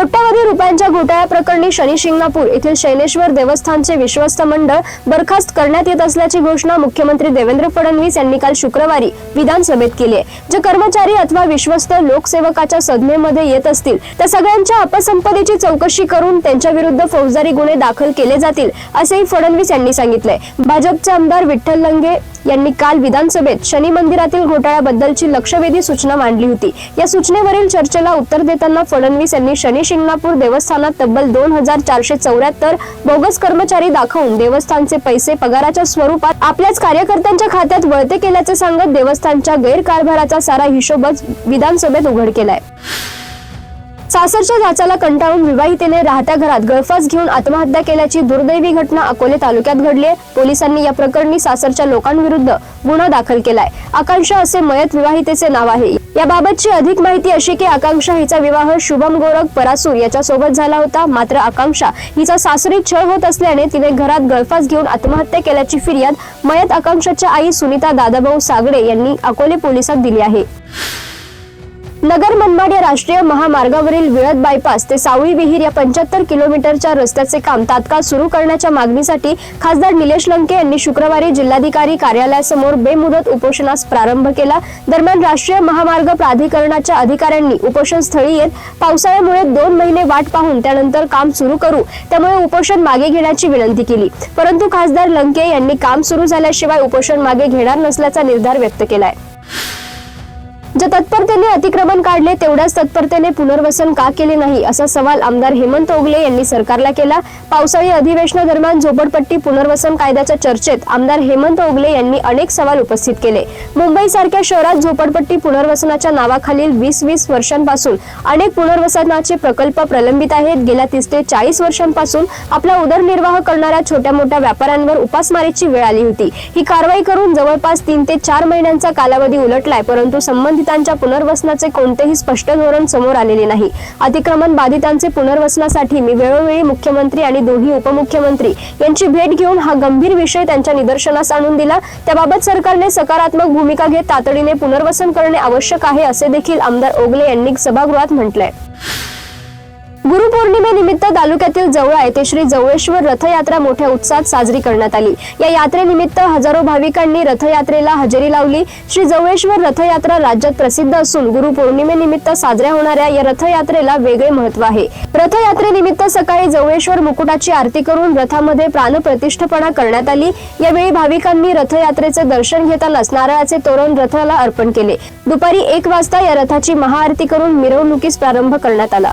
कोट्यावधी रुपयांच्या घोटाळ्याप्रकरणी शनी शिंगणापूर येथील शैलेश्वर देवस्थानचे विश्वस्त मंडळ बरखास्त करण्यात येत असल्याची घोषणा मुख्यमंत्री देवेंद्र फडणवीस यांनी काल शुक्रवारी विधानसभेत केली आहे. जे कर्मचारी अथवा विश्वस्त लोकसेवकाच्या संज्ञेमध्ये येत असतील त्या सगळ्यांच्या अपसंपदेची चौकशी करून त्यांच्या विरुद्ध फौजदारी गुन्हे दाखल केले जातील असेही फडणवीस यांनी सांगितले भाजपचे आमदार विठ्ठल लंगे यांनी काल विधानसभेत शनी मंदिरातील घोटाळ्याबद्दलची लक्षवेधी सूचना मांडली होती. या सूचनेवरील चर्चेला उत्तर देताना फडणवीस यांनी शनी शिंगणापूर देवस्थानात तब्बल दोन हजार चारशे चौऱ्याहत्तर बोगस कर्मचारी दाखवून देवस्थानचे पैसे पगाराच्या स्वरूपात आपल्याच कार्यकर्त्यांच्या खात्यात वळते केल्याचे सांगत देवस्थानच्या गैरकारभाराचा सारा हिशोबच विधानसभेत उघड केलाय. सासरच्या जाचाला कंटाळून विवाहितेने राहत्या घरात गळफास घेऊन आत्महत्या केल्याची दुर्दैवी घटना अकोले तालुक्यात घडली आहे. पोलिसांनी या प्रकरणी सासरच्या लोकांविरुद्ध गुन्हा दाखल केलाय. आकांक्षा असे मयत विवाहितेचे नाव आहे. याबाबतची अधिक माहिती अशी की आकांक्षा हिचा विवाह शुभम गोरख परासूर याच्या सोबत झाला होता. मात्र आकांक्षा हिचा सासरी छळ होत असल्याने तिने घरात गळफास घेऊन आत्महत्या केल्याची फिर्याद मयत आकांक्षाच्या आई सुनीता दादाभाऊ सागडे यांनी अकोले पोलिसात दिली आहे. नगर मनमाड या राष्ट्रीय महामार्गावरील विळद बायपास ते सावळी विहीर या पंच्याहत्तर किलोमीटरच्या रस्त्याचे काम तात्काळ सुरू करण्याच्या मागणीसाठी खासदार निलेश लंके यांनी शुक्रवारी जिल्हाधिकारी कार्यालयासमोर बेमुदत उपोषणास प्रारंभ केला. दरम्यान राष्ट्रीय महामार्ग प्राधिकरणाच्या अधिकाऱ्यांनी उपोषण स्थळी येत पावसाळ्यामुळे दोन महिने वाट पाहून त्यानंतर काम सुरू करू त्यामुळे उपोषण मागे घेण्याची विनंती केली. परंतु खासदार लंके यांनी काम सुरू झाल्याशिवाय उपोषण मागे घेणार नसल्याचा निर्धार व्यक्त केलाय. ज्या तत्परतेने अतिक्रमण काढले तेवढ्याच तत्परतेने पुनर्वसन का केले नाही असा सवाल आमदार हेमंत ओगले यांनी सरकारला केला. पावसाळी अधिवेशनादरम्यान झोपडपट्टी पुनर्वसन कायद्याच्या चर्चेत आमदार हेमंत ओगले यांनी अनेक सवाल उपस्थित केले. मुंबई सारख्या शहरात झोपडपट्टी पुनर्वसनाच्या नावाखालील वीस वीस वर्षांपासून अनेक पुनर्वसनाचे प्रकल्प प्रलंबित आहेत. गेल्या तीस ते चाळीस वर्षांपासून आपला उदरनिर्वाह करणाऱ्या छोट्या मोठ्या व्यापाऱ्यांवर उपासमारीची वेळ आली होती. ही कारवाई करून जवळपास तीन ते चार महिन्यांचा कालावधी उलटलाय परंतु संबंधित बाधितांच्या पुनर्वसनाचे कोणतेही स्पष्ट धोरण समोर आलेले नाही. अतिक्रमण बाधितांचे पुनर्वसनासाठी मी वेळोवेळी मुख्यमंत्री आणि दोन्ही उपमुख्यमंत्री यांची भेट घेऊन हा गंभीर विषय त्यांच्या निदर्शनास आणून दिला. त्याबाबत सरकारने सकारात्मक भूमिका घेत तातडीने पुनर्वसन करणे आवश्यक आहे असे देखील आमदार ओगले यांनी सभागृहात म्हटलंय. गुरुपौर्णिमेनिमित्त तालुक्यातील जवळा येथे श्री जवळेश्वर रथयात्रा मोठ्या उत्साहात साजरी करण्यात आली. या यात्रेनिमित्त हजारो भाविकांनी रथयात्रेला हजेरी लावली. श्री जवळेश्वर रथयात्रा राज्यात प्रसिद्ध असून गुरुपौर्णिमेनिमित्त साजऱ्या होणाऱ्या या रथयात्रेला वेगळे महत्त्व आहे. रथयात्रेनिमित्त सकाळी जवळेश्वर मुकुटाची आरती करून रथामध्ये प्राणप्रतिष्ठपणा करण्यात आली. यावेळी भाविकांनी रथयात्रेचे दर्शन घेतानाच नारळाचे तोरण रथाला अर्पण केले. दुपारी एक वाजता या रथाची महाआरती करून मिरवणुकीस प्रारंभ करण्यात आला.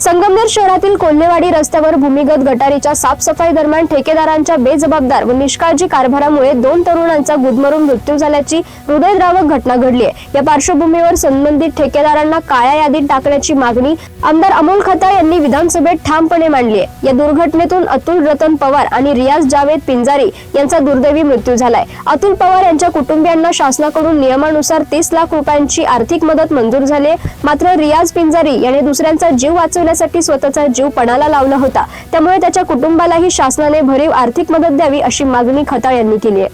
संगमनेर शहरातील कोल्हेवाडी रस्त्यावर भूमिगत गटारीच्या साफसफाई दरम्यान ठेकेदारांच्या बेजबाबदार व निष्काळजी कारभारामुळे दोन तरुणांचा गुदमरून मृत्यू झाल्याची हृदयद्रावक घटना घडली आहे. या पार्श्वभूमीवर संबंधित ठेकेदारांना काळ्या यादीत टाकण्याची मागणी आमदार अमोल खताळ यांनी विधानसभेत ठामपणे मांडली आहे. या दुर्घटनेतून अतुल रतन पवार आणि रियाज जावेद पिंजारी यांचा दुर्दैवी मृत्यू झालाय. अतुल पवार यांच्या कुटुंबियांना शासनाकडून नियमानुसार तीस लाख रुपयांची आर्थिक मदत मंजूर झाली मात्र रियाज पिंजारी याने दुसऱ्यांचा जीव वाचवला करण्यासाठी स्वतःचा जीव पणाला लावला होता. त्यामुळे त्याच्या कुटुंबालाही शासनाने भरीव आर्थिक मदत द्यावी अशी मागणी खताळ यांनी केली आहे.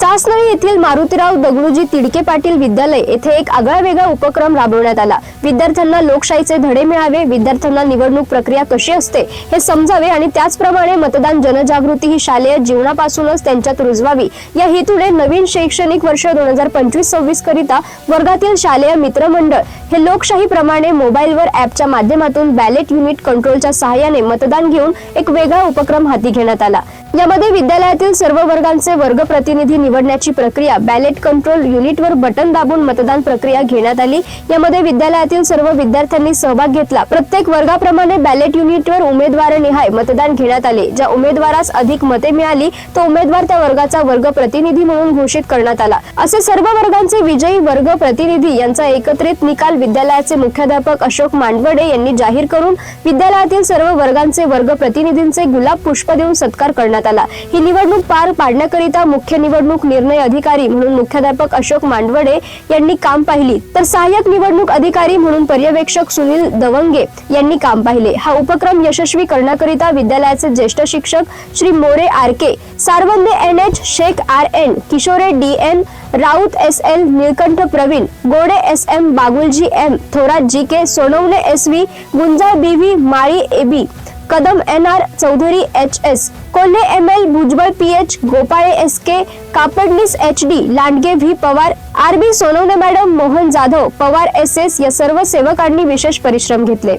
चासनळी येथील मारुतीराव दगडूजी तिडके पाटील विद्यालय येथे एक आगळा वेगळा उपक्रम राबवण्यात आला. विद्यार्थ्यांना लोकशाहीचे धडे मिळावे विद्यार्थ्यांना निवडणूक प्रक्रिया कशी असते हे समजावे आणि त्याचप्रमाणे मतदान जनजागृती ही शालेय जीवनापासूनच त्यांच्यात रुजवावी. या हेतूने नवीन शैक्षणिक वर्ष दोन हजार पंचवीस सव्वीस करिता वर्गातील शालेय मित्रमंडळ हे लोकशाहीप्रमाणे मोबाईलवर ऍपच्या माध्यमातून बॅलेट युनिट कंट्रोलच्या सहाय्याने मतदान घेऊन एक वेगळा उपक्रम हाती घेण्यात आला. यामध्ये विद्यालयातील सर्व वर्गांचे वर्ग प्रतिनिधी निवडण्याची प्रक्रिया बॅलेट कंट्रोल युनिटवर बटन दाबून मतदान प्रक्रिया घेण्यात आली. यामध्ये विद्यालयातील सर्व विद्यार्थ्यांनी सहभाग घेतला. प्रत्येक वर्गाप्रमाणे बॅलेट युनिटवर उमेदवारनिहाय मतदान घेण्यात आले. ज्या उमेदवारास अधिक मते मिळाली तो उमेदवार त्या वर्गाचा वर्ग प्रतिनिधी म्हणून घोषित करण्यात आला. असे सर्व वर्गांचे विजयी वर्ग प्रतिनिधी यांचा एकत्रित निकाल विद्यालयाचे मुख्याध्यापक अशोक मांडवडे यांनी जाहीर करून विद्यालयातील सर्व वर्गांचे वर्ग प्रतिनिधींचे गुलाब पुष्प देऊन सत्कार करण्यात करण्यात आला. ही निवडणूक पार पाडण्याकरिता मुख्य निवडणूक निर्णय अधिकारी म्हणून मुख्याध्यापक अशोक मांडवडे यांनी काम पाहिली. तर सहाय्यक निवडणूक अधिकारी म्हणून पर्यवेक्षक सुनील दवंगे यांनी काम पाहिले. हा उपक्रम यशस्वी करण्याकरिता विद्यालयाचे ज्येष्ठ शिक्षक Shri More R K Sarwande N H Shaikh R N Kishore D N Raut S L Nilkanth Pravin Gode S M Bagulji M Thorat G K Sonawane S V Gunjal B V Mali A B Kadam N R Chaudhari H S Kolhe M L Bhujbal P H Gopale S K Kapadnis H D Landge V Pawar R B Sonawane madam Mohan Jadhav Pawar S S या सर्व सेवकांनी विशेष परिश्रम घेतले.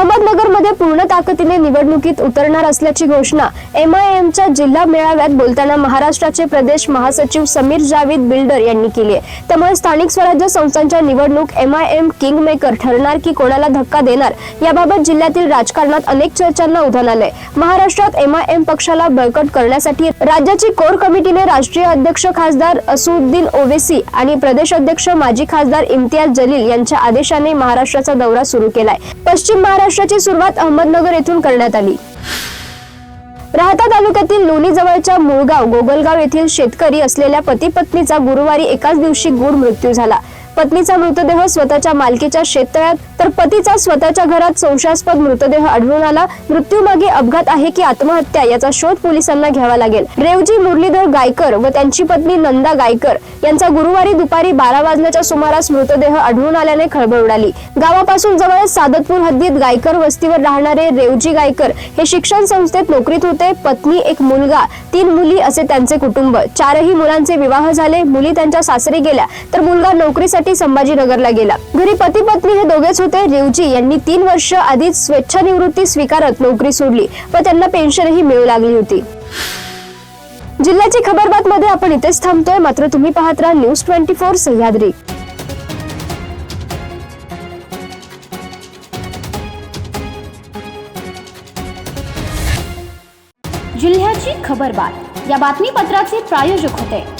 अहमदनगरमध्ये पूर्ण ताकदीने निवडणुकीत उतरणार असल्याची घोषणा एम आय एमच्या जिल्हा मेळाव्यात बोलताना महाराष्ट्राचे प्रदेश महासचिव समीर जावेद बिल्डर यांनी केली आहे. त्यामुळे स्थानिक स्वराज्य संस्थांच्या निवडणूक M I M king maker ठरणार की कोणाला धक्का देणार याबाबत जिल्ह्यातील राजकारणात अनेक चर्चांना उधाण आलंय. महाराष्ट्रात एम आय एम पक्षाला बळकट करण्यासाठी राज्याची कोर कमिटीने राष्ट्रीय अध्यक्ष खासदार असुद्दीन ओवेसी आणि प्रदेश अध्यक्ष माजी खासदार इम्तियाज जलील यांच्या आदेशाने महाराष्ट्राचा दौरा सुरू केलाय. पश्चिम महाराष्ट्र महाराष्ट्राची सुरुवात अहमदनगर येथून करण्यात आली. राहता तालुक्यातील लोणी जवळच्या मुळगाव गोगलगाव येथील शेतकरी असलेल्या पती पत्नीचा गुरुवारी एकाच दिवशी गुड मृत्यू झाला. पत्नीचा मृतदेह स्वतःच्या मालकीच्या शेततळ्यात तर पतीचा स्वतःच्या घरात संशयास्पद मृतदेह आढळून आला. मृत्यूमागे अपघात आहे की आत्महत्या याचा शोध पोलिसांना घ्यावा लागेल. रेवजी मुरलीधर गायकर व त्यांची पत्नी नंदा गायकर यांचा गुरुवारी दुपारी बारा वाजण्याच्या सुमारास मृतदेह आढळून आल्याने खळबळ उडाली. गावापासून जवळ सादतपूर हद्दीत गायकर वस्तीवर राहणारे रेवजी गायकर हे शिक्षण संस्थेत नोकरीत होते. पत्नी एक मुलगा तीन मुली असे त्यांचे कुटुंब. चारही मुलांचे विवाह झाले. मुली त्यांच्या सासरी गेल्या तर मुलगा नोकरीसाठी संभाजीनगरला गेला. घरी पती पत्नी हे दोघेच होते. रेवजी यांनी तीन वर्ष आधीच स्वेच्छानिवृत्ती स्वीकारत नोकरी सोडली व त्यांना पेन्शनही मिळू लागली होती. जिल्ह्याची खबरबात मध्ये आपण इथेच थांबतोय. मात्र तुम्ही पाहत राहा न्यूज ट्वेंटी फोर सह्याद्री. जिल्ह्याची खबरबात या बातमीपत्राचे प्रायोजक होते.